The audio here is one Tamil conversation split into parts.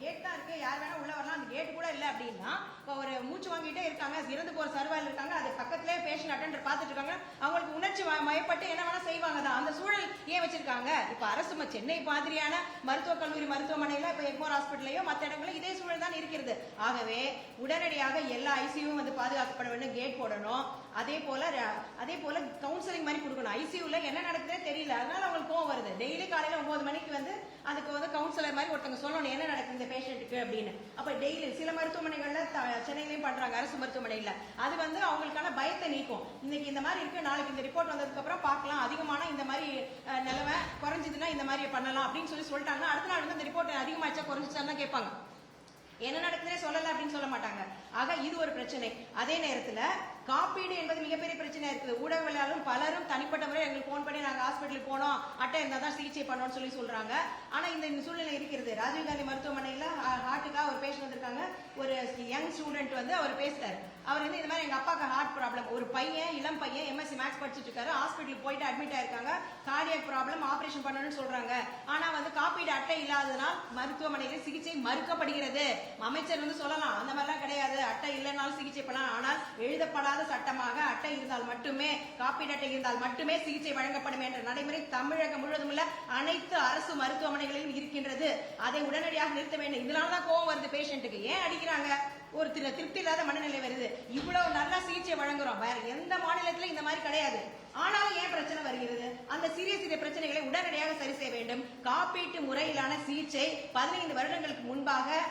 கேட் தான் இருக்கு. யார் வேணா உள்ள வரலாம். அந்த கேட் கூட இல்லை அப்படின்னா இப்போ ஒரு மூச்சு வாங்கிட்டே இருக்காங்க. இறந்து போற சர்வாயில் இருக்காங்க. அது பக்கத்திலே பேஷண்ட் அட்டெண்டர் பார்த்துட்டு இருக்காங்க. அவங்களுக்கு உணர்ச்சி ம- மயப்பட்டு என்ன வேணா செய்வாங்க தான். அந்த சூழல் ஏன் வச்சிருக்காங்க? இப்ப அரசு ம- சென்னை மாதிரியான மருத்துவக் கல்லூரி மருத்துவமனையில இப்ப எக்மோர் ஹாஸ்பிட்டலையோ மற்ற இடங்களில் இதே சூழல் தான் இருக்கிறது. ஆகவே உடனடியாக எல்லா ஐசியூவும் வந்து பாதுகாக்கப்பட வேண்டும். கேட் போடணும். அதே போல அதே போல கவுன்சிலிங் மாதிரி கொடுக்கணும். ஐசியூல என்ன நடக்குதுன்னு தெரியல. அதனால அவங்களுக்கு கோவம் வருது. டெய்லி காலையில ஒன்பது மணிக்கு வந்து அதுக்கு வந்து கவுன்சிலர் மாதிரி ஒருத்தவங்க சொல்லணும் என்ன நடக்குது இந்த பேஷண்ட்டுக்கு அப்படின்னு. அப்போ டெய்லி சில மருத்துவமனைகளில் த- பண்ணுறாங்க அரசு மருத்துவமனையில். அது வந்து அவங்களுக்கான பயத்தை நீக்கும். இன்னைக்கு இந்த மாதிரி இருக்குது நாளைக்கு இந்த ரிப்போர்ட் வந்ததுக்கப்புறம் பார்க்கலாம். அதிகமான இந்த மாதிரி நிலவை குறைஞ்சிதுன்னா குறைஞ்சதுன்னா இந்த மாதிரி பண்ணலாம் அப்படின்னு சொல்லி சொல்லிட்டாங்கன்னா அடுத்த நாள் வந்து இந்த ரிப்போர்ட் அதிகமாச்சா குறைஞ்சிச்சான்னு கேட்பாங்க. என்ன நடக்குதுன்னே சொல்லல அப்படின்னு சொல்ல மாட்டாங்க. ஆக இது ஒரு பிரச்சனை. அதே நேரத்துல காப்பீடு என்பது மிகப்பெரிய பிரச்சனை இருக்குது. ஊடகங்களாலும் பலரும் தனிப்பட்ட முறை எங்களுக்கு போன் பண்ணி நாங்க ஹாஸ்பிட்டலுக்கு போனோம். அட்டை இருந்தா தான் சிகிச்சை பண்ணோம்னு சொல்லி சொல்றாங்க. ஆனா இந்த சூழ்நிலை இருக்கிறது. ராஜீவ்காந்தி மருத்துவமனை பேஷண்ட் வந்திருக்காங்க. ஒரு யங் ஸ்டூடெண்ட் வந்து அவர் பேசுறாரு. அவர் வந்து இந்த மாதிரி எங்க அப்பாக்கு ஹார்ட் ப்ராப்ளம் ஒரு பையன் இளம் பையன் எம்எஸ்சி மேக்ஸ் படிச்சிட்டு இருக்காரு. ஹாஸ்பிட்டலுக்கு போயிட்டு அட்மிட் ஆயிருக்காங்க. கார்டியக் ப்ராப்ளம் ஆபரேஷன் பண்ணணும்னு சொல்றாங்க. ஆனா வந்து காப்பீடு அட்டை இல்லாததுனால் மருத்துவமனையில் சிகிச்சை மறுக்கப்படுகிறது. அமைச்சர் வந்து சொல்லலாம் அந்த மாதிரிலாம் கிடையாது. அட்டை இல்லைனாலும் சிகிச்சை பண்ணலாம். ஆனால் எழுதப்படாத சட்டமாக மட்டுமே காப்பீடு அட்டை இருந்தால் மட்டுமே சிகிச்சை வழங்கப்படும் என்ற நடைமுறை தமிழகம் முழுவதும் உள்ள அனைத்து அரசு மருத்துவமனைகளிலும் இருக்கின்றது. அதை உடனடியாக நிறுத்த வேண்டும். இதனால தான் கோவம் வருது பேஷண்ட்டுக்கு ஏன் அடிக்கிறாங்க? ஒரு திரு- திருப்தி இல்லாத மனநிலை வருது. இவ்வளவு நல்லா சிகிச்சை வழங்குறோம். வேற எந்த மாநிலத்திலும் இந்த மாதிரி கிடையாது. ஆனாலும் ஏன் பிரச்சனை வருகிறது? அந்த சிறிய சிறிய பிரச்சனைகளை உடனடியாக சரி செய்ய வேண்டும். காப்பீட்டு முறையிலான சிகிச்சை பதினைந்து வருடங்களுக்கு முன்பாக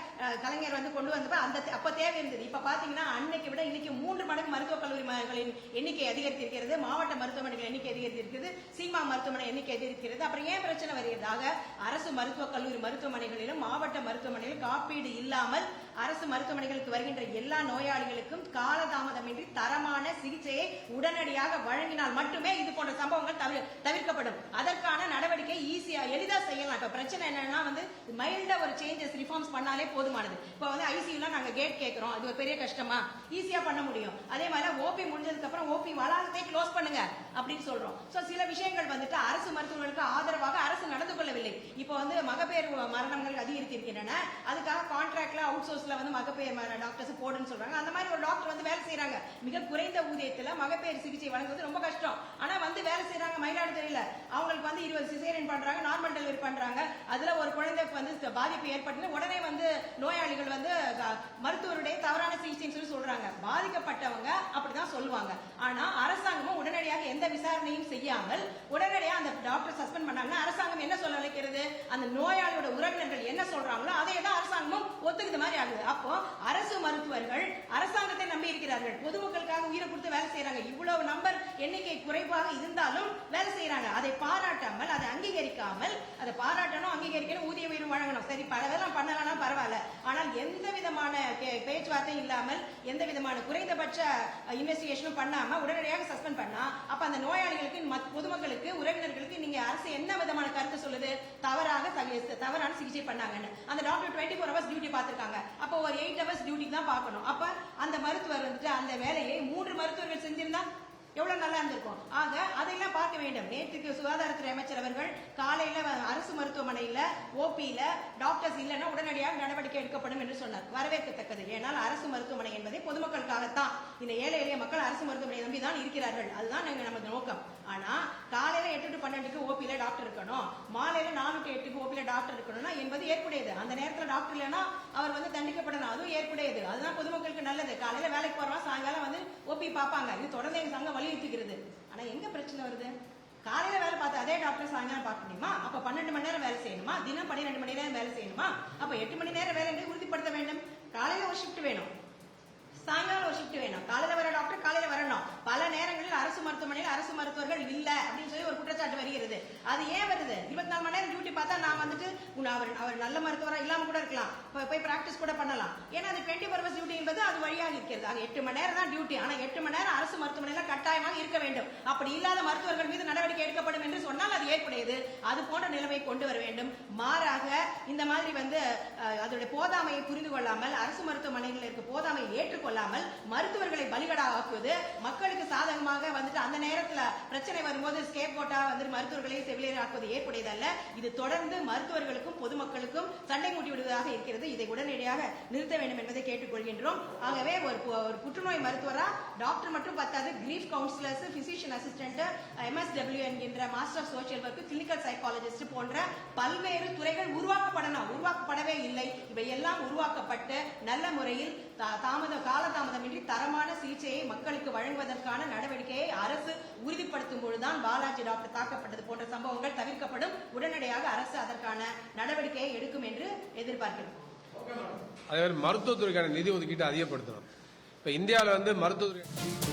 கலைஞர் வந்து கொண்டு வந்தப்ப அந்த அப்ப தேவை இருந்தது இப்ப பாத்தீங்கன்னா அன்னைக்கு விட இன்னைக்கு மூன்று மடங்கு மருத்துவக் கல்லூரி மாணவர்களின் எண்ணிக்கை அதிகரித்திருக்கிறது. மாவட்ட மருத்துவமனைகள் எண்ணிக்கை அதிகரித்திருக்கிறது. சீமா மருத்துவமனை எண்ணிக்கை அதிகரிக்கிறது அப்புறம் ஏன் பிரச்சனை வருகிறதாக அரசு மருத்துவக் கல்லூரி மருத்துவமனைகளிலும் மாவட்ட மருத்துவமனையிலும் காப்பீடு இல்லாமல் அரசு மருத்துவமனைகளுக்கு வருகின்ற எல்லா நோயாளிகளுக்கும் காலதாமதமின்றி தரமான சிகிச்சையை உடனடியாக வழங்கினால் மட்டுமே இது போன்ற சம்பவங்கள் தவிர தவிர்க்கப்படும். அதற்கான நடவடிக்கை ஈஸியா எளிதா செய்யலாம். இப்ப பிரச்சனை என்னன்னா வந்து மைல்டா ஒரு சேஞ்சஸ் ரிஃபார்ம்ஸ் பண்ணாலே போதுமானது. இப்ப வந்து ஐசியூல நாங்க கேட் கேட்கிறோம் அது ஒரு பெரிய கஷ்டமா? ஈஸியா பண்ண முடியும். அதே மாதிரி ஓபி முடிஞ்சதுக்கு அப்புறம் ஓபி வளாகத்தை க்ளோஸ் பண்ணுங்க அப்படின்னு சொல்றோம். சோ சில விஷயங்கள் வந்துட்டு அரசு மருத்துவ இப்போ வந்து மகப்பேறு மரணங்கள் அதிகரித்திருக்கின்றன. அதுக்காக கான்ட்ராக்ட்ல அவுட் சோர்ஸ்ல வந்து மகப்பேறு டாக்டர்ஸ் போடுன்னு சொல்றாங்க. அந்த மாதிரி ஒரு டாக்டர் வந்து வேலை செய்யறாங்க மிக குறைந்த ஊதியத்துல மகப்பேறு சிகிச்சை வழங்குவது ரொம்ப கஷ்டம். ஆனா வந்து வேலை செய்யறாங்க மயிலாடுதுறையில. அவங்களுக்கு வந்து இருபது சிசேரியன் பண்றாங்க நார்மல் டெலிவரி பண்றாங்க. அதுல ஒரு குழந்தைக்கு வந்து பாதிப்பு ஏற்பட்டு உடனே வந்து நோயாளிகள் வந்து மருத்துவர் தவறான சிகிச்சைன்னு சொல்லி சொல்றாங்க. பாதிக்கப்பட்டவங்க அப்படிதான் சொல்லுவாங்க. ஆனா அரசாங்கமும் உடனடியாக எந்த விசாரணையும் செய்யாமல் உடனடியாக அந்த டாக்டர் சஸ்பெண்ட் பண்ணாங்கன்னா அரசாங்கம் என்ன சொல்ல நினைக்கிறது அந்த நோயாளியோட உறவினர்கள் என்ன சொல்றாங்களோ அதை தான் அரசாங்கமும் ஒத்துக்கிற மாதிரி ஆகுது. அப்போ அரசு மருத்துவர்கள் அரசாங்கத்தை நம்பி இருக்கிறார்கள். பொதுமக்களுக்காக உயிரை கொடுத்து வேலை செய்யறாங்க. இவ்வளவு நம்பர் எண்ணிக்கை குறைவாக இருந்தாலும் வேலை செய்யறாங்க. அதை பாராட்டாமல் அதை அங்கீகரிக்காமல் அதை பாராட்டணும் அங்கீகரிக்கணும் ஊதிய உயர்வு வழங்கணும். சரி பரவாயில்ல பண்ணலாம் பரவாயில்ல. ஆனால் எந்த விதமான பேச்சு பேச்சுவார்த்தையும் இல்லாமல் எந்த விதமான குறைந்தபட்ச இன்வெஸ்டிகேஷனும் பண்ணாம உடனடியாக சஸ்பெண்ட் பண்ணா அப்ப அந்த நோயாளிகளுக்கு மத்- பொதுமக்களுக்கு உறவினர்களுக்கு நீங்க அரசு என்ன விதமான கருத்து சொல்லுது? தவறாக தவறான சிகிச்சை பண்ணாங்கன்னு. அந்த doctor twenty four hours duty பார்த்துருக்காங்க. அப்போ ஒரு எயிட் ஹவர்ஸ் டியூட்டி தான் பார்க்கணும். அப்ப அந்த மருத்துவர் வந்துட்டு அந்த வேலையை மூன்று மருத்துவர்கள் செஞ்சிருந்தா எவ்வளவு நல்லா இருந்திருக்கும்? ஆக அதையெல்லாம் பார்க்க வேண்டும். நேற்றுக்கு சுகாதாரத்துறை அமைச்சர் அவர்கள் காலையில ஓபியில டாக்டர்ஸ் இல்லைன்னா உடனடியாக நடவடிக்கை எடுக்கப்படும் என்று சொன்னார். வரவேற்கத்தக்கது. ஏனால் அரசு மருத்துவமனை என்பதை பொதுமக்களுக்காகத்தான். இந்த ஏழை எளிய மக்கள் அரசு மருத்துவமனை நம்பி தான் இருக்கிறார்கள். அதுதான் எங்கள் நமது நோக்கம். ஆனால் காலையில் எட்டு டு பன்னெண்டுக்கு ஓபியில் டாக்டர் இருக்கணும். மாலையில் நாலு டு எட்டுக்கு ஓபியில் டாக்டர் இருக்கணும்னா என்பது ஏற்புடையது. அந்த நேரத்தில் டாக்டர் இல்லைன்னா அவர் வந்து தண்டிக்கப்படணும். அதுவும் ஏற்புடையது. அதுதான் பொதுமக்களுக்கு நல்லது. காலையில் வேலைக்கு போகிறோம் சாயங்காலம் வந்து ஓபி பார்ப்பாங்க இது தொடர்ந்து எங்கள் சங்கம் வலியுறுத்துகிறது ஆனால் எங்கே பிரச்சனை வருது? காலையில வேலை பார்த்து அதே டாக்டர் சாயங்காலம் பார்க்க முடியுமா? அப்ப பன்னெண்டு மணி நேரம் வேலை செய்யணுமா? தினம் பன்னிரெண்டு மணி நேரம் வேலை செய்யணுமா? அப்ப எட்டு மணி நேரம் வேலை என்று உறுதிப்படுத்த வேண்டும்? காலையில ஒரு ஷிஃப்ட் வேணும். சாயங்காலம் ஒரு ஷிஃப்ட் வேணும். காலையில வர டாக்டர் காலையில வரணும். பல நேரங்களில் அரசு மருத்துவமனையில் அரசு மருத்துவர்கள் இல்ல அப்படின்னு சொல்லி ஒரு குற்றச்சாட்டு வருகிறது. அது ஏன் வருது? இருபத்தி நாலு மணி நேரம் டியூட்டி பார்த்தா நான் வந்துட்டு அவர் அவர் நல்ல மருத்துவராக இல்லாம கூட இருக்கலாம். போய் போய் பிராக்டிஸ் கூட பண்ணலாம். ஏன்னா அது டுவெண்ட்டி பர்பஸ் டியூட்டி என்பது அது வழியாக இருக்கிறது. அது எட்டு மணி நேரம் தான் டியூட்டி ஆனால் எட்டு மணி நேரம் அரசு மருத்துவமனையில் கட்டாயமாக இருக்க வேண்டும். அப்படி இல்லாத மருத்துவர்கள் மீது நடவடிக்கை எடுக்கப்படும் என்று சொன்னால் அது ஏற்புடையது. அது போன்ற நிலைமை கொண்டு வர வேண்டும். மாறாக இந்த மாதிரி வந்து அஹ், அதோட போதாமையை புரிந்து கொள்ளாமல் அரசு மருத்துவமனைகளில் இருக்க போதாமையை ஏற்றுக்கொள்ளாமல் மருத்துவர்களை பலிகடாக்குவது மக்களுக்கு சாதகமாக வந்துட்டு அந்த நேரத்தில் பிரச்சனை வரும்போது ஸ்கேப் போட்டு வந்து மருத்துவர்களை செவிலியராக்குவது ஏற்புடையதல்ல. இது தொடர்ந்து மருத்துவர்களுக்கும் பொதுமக்களுக்கும் சண்டை மூட்டி விடுவதாக இருக்கிறது. இதை உடனடியாக நிறுத்த வேண்டும் என்பதை கேட்டுக்கொள்கின்றோம். ஆகவே ஒரு ஒரு புற்றுநோய் மருத்துவரா? டாக்டர் மட்டும் பத்தாது grief counsellors physician assistant MSW என்கின்ற master of social work clinical psychologist போன்ற பல்வேறு துறைகள் உருவாக்கப்படணும். உருவாக்கப்படவே இல்லை. இவை எல்லாம் உருவாக்கப்பட்டு நல்ல முறையில் தாமதம் காலதாமதமின்றி தரமான சிகிச்சையை மக்களுக்கு வழங்குவதற்கான நடவடிக்கையை அரசு உறுதிப்படுத்தும் பொழுதுதான் பாலாஜி டாக்டர் தாக்கப்பட்டது போன்ற சம்பவங்கள் தவிர்க்கப்படும். உடனடியாக அரசு அதற்கான நடவடிக்கையை எடுக்கும் என்று எதிர்பார்க்கிறோம். அதே மாதிரி மருத்துவத்துறைக்கான நிதி ஒதுக்கீட்டை அதிகப்படுத்தணும். இப்போ இந்தியாவில் வந்து மருத்துவத்துறை